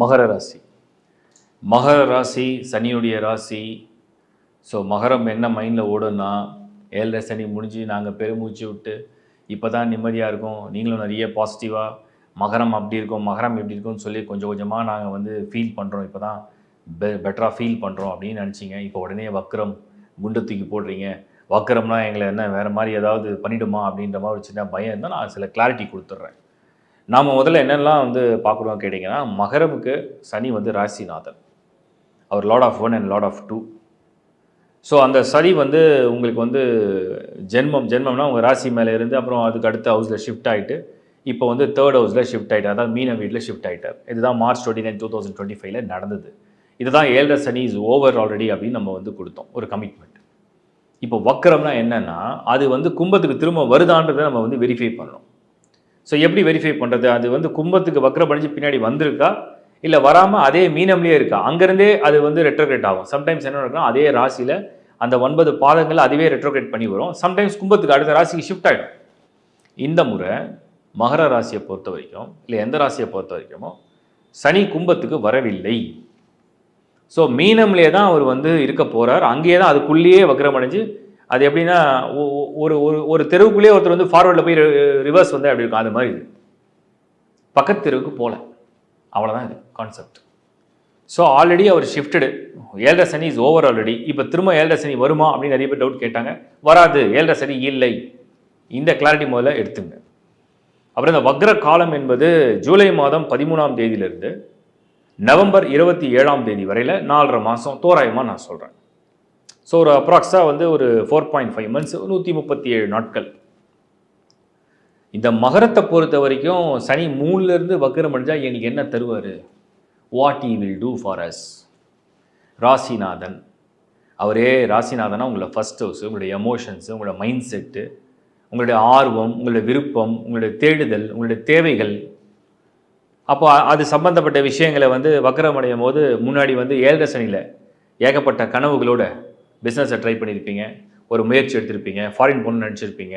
மகர ராசி. மகர ராசி சனியுடைய ராசி. ஸோ மகரம் என்ன மைண்டில் ஓடும்னா ஏழரை சனி முடிஞ்சு நாங்கள் பெருமூச்சு விட்டு இப்போ தான் நிம்மதியாக இருக்கும். நீங்களும் நிறைய பாசிட்டிவாக மகரம் அப்படி இருக்கும் மகரம் எப்படி இருக்கும்னு சொல்லி கொஞ்சம் கொஞ்சமாக நாங்கள் வந்து ஃபீல் பண்ணுறோம் இப்போ தான் பெ பெட்டராக ஃபீல் பண்ணுறோம் அப்படின்னு நினச்சிங்க. இப்போ உடனே வக்ரம் குண்டு தூக்கி போடுறீங்க. வக்ரம்னா எங்களை என்ன வேறு மாதிரி ஏதாவது பண்ணிவிடுமா அப்படின்ற மாதிரி ஒரு சின்ன பயம் இருந்தால் நான் சில கிளாரிட்டி கொடுத்துட்றேன். நாம் முதல்ல என்னெல்லாம் வந்து பார்க்குறோம் கேட்டிங்கன்னா மகரமுக்கு சனி வந்து ராசிநாதன். அவர் lord of one and lord of two so அந்த சனி வந்து உங்களுக்கு வந்து ஜென்மம் ஜென்மம்னா உங்கள் ராசி மேலே இருந்து அப்புறம் அதுக்கு அடுத்த ஹவுஸில் ஷிஃப்ட் ஆகிட்டு இப்போ வந்து தேர்ட் ஹவுஸில் ஷிஃப்ட் ஆகிட்டார் அதாவது மீன வீட்டில் ஷிஃப்ட் ஆகிட்டார் இதுதான் March twenty nine two thousand twenty ஃபைவ்ல நடந்தது. இதுதான் ஏழரை சனி இஸ் ஓவர் ஆல்ரெடி அப்படின்னு நம்ம வந்து கொடுத்தோம். ஒரு கமிட்மெண்ட் இப்போ வக்கரம்னா என்னென்னா அது வந்து கும்பத்துக்கு திரும்ப வருதான்றதை நம்ம வந்து வெரிஃபை பண்ணணும். ஸோ எப்படி வெரிஃபை பண்ணுறது அது வந்து கும்பத்துக்கு வக்கரம் பின்னாடி வந்திருக்கா? இல்லை வராமல் அதே மீனம்லேயே இருக்கா? அங்கேருந்தே அது வந்து ரெட்ரோகிரேட் ஆகும். சம்டைம்ஸ் என்ன நடக்கும் அதே ராசியில் அந்த ஒன்பது பாதங்கள் அதுவே ரெட்ரோகிரேட் பண்ணி வரும். சம்டைம்ஸ் கும்பத்துக்கு அடுத்த ராசிக்கு ஷிஃப்ட் ஆகிடும் இந்த முறை மகர ராசியை பொறுத்த வரைக்கும் இல்லை எந்த ராசியை பொறுத்த வரைக்குமோ சனி கும்பத்துக்கு வரவில்லை. ஸோ மீனம்லேயே தான் அவர் வந்து இருக்க போகிறார் அங்கேயே தான் அதுக்குள்ளேயே வக்ரமடைஞ்சு அது எப்படின்னா ஒரு ஒரு ஒரு தெருவுக்குள்ளேயே ஒருத்தர் வந்து ஃபார்வர்டில் போய் ரிவர்ஸ் வந்து அப்படி இருக்கும். அது மாதிரி இது. பக்கத்து தெருவுக்கு போகல அவ்வளோதான் இது கான்செப்ட் ஸோ ஆல்ரெடி அவர் ஷிஃப்டடு ஏழரை சனி இஸ் ஓவர் ஆல்ரெடி இப்போ திரும்ப ஏழரை சனி வருமா அப்படின்னு நிறைய பேர் டவுட் கேட்டாங்க. வராது. ஏழரை சனி இல்லை. இந்த கிளாரிட்டி முதல்ல எடுத்துங்க. அப்புறம் இந்த வக்ர காலம் என்பது ஜூலை மாதம் பதிமூணாம் தேதியிலிருந்து நவம்பர் இருபத்தி ஏழாம் தேதி வரையில் நாலரை மாதம் தோராயமாக நான் சொல்கிறேன் ஸோ ஒரு அப்ராக்ஸாக வந்து ஒரு ஃபோர் பாயிண்ட் ஃபைவ் மந்த்ஸ் நூற்றி முப்பத்தி ஏழு நாட்கள். இந்த மகரத்தை பொறுத்த வரைக்கும் சனி மூணுலேருந்து வக்கரம் அடைஞ்சால் எனக்கு என்ன தருவார்? What he will do for us ராசிநாதன். அவரே ராசிநாதனா உங்களோட ஃபஸ்ட் ஹவுஸ் உங்களுடைய எமோஷன்ஸு உங்களோட மைண்ட் செட்டு உங்களுடைய ஆர்வம் உங்களுடைய விருப்பம் உங்களுடைய தேடுதல் உங்களுடைய தேவைகள். அப்போ அது சம்பந்தப்பட்ட விஷயங்களை வந்து வக்கரம் அடையும் போது முன்னாடி வந்து ஏழரை சனியில் ஏகப்பட்ட கனவுகளோட பிஸ்னஸை ட்ரை பண்ணியிருப்பீங்க ஒரு முயற்சி எடுத்திருப்பீங்க. ஃபாரின் போகணும்னு நினச்சிருப்பீங்க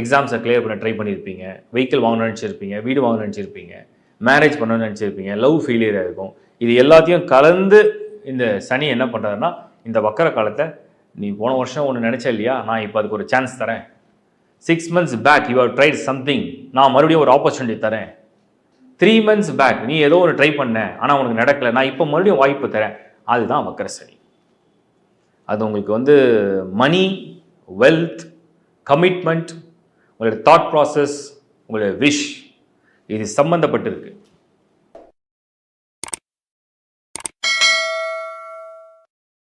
எக்ஸாம்ஸை கிளியர் பண்ண ட்ரை பண்ணியிருப்பீங்க வெஹிக்கிள் வாங்கணும்னு நினச்சிருப்பீங்க. வீடு வாங்கணும்னு நினச்சிருப்பீங்க. மேரேஜ் பண்ணணும்னு நினச்சிருப்பீங்க. லவ் ஃபெயிலியராக இருக்கும். இது எல்லாத்தையும் கலந்து இந்த சனி என்ன பண்ணுறாருன்னா இந்த வக்கர காலத்தை நீ போன வருஷம் ஒன்று நினச்ச இல்லையா? நான் இப்போ அதுக்கு ஒரு சான்ஸ் தரேன். Six months back you have tried something நான் மறுபடியும் ஒரு ஆப்பர்ச்சுனிட்டி தரேன். த்ரீ மந்த்ஸ் பேக் நீ ஏதோ ஒன்று ட்ரை பண்ண ஆனால் உனக்கு நடக்கலை. நான் இப்போ மறுபடியும் வாய்ப்பு தரேன். அதுதான் வக்கர சனி. அது உங்களுக்கு வந்து மணி வெல்த் கமிட்மெண்ட் உங்களுடைய தாட் ப்ராசஸ் உங்களுடைய விஷ் இது சம்மந்தப்பட்டிருக்கு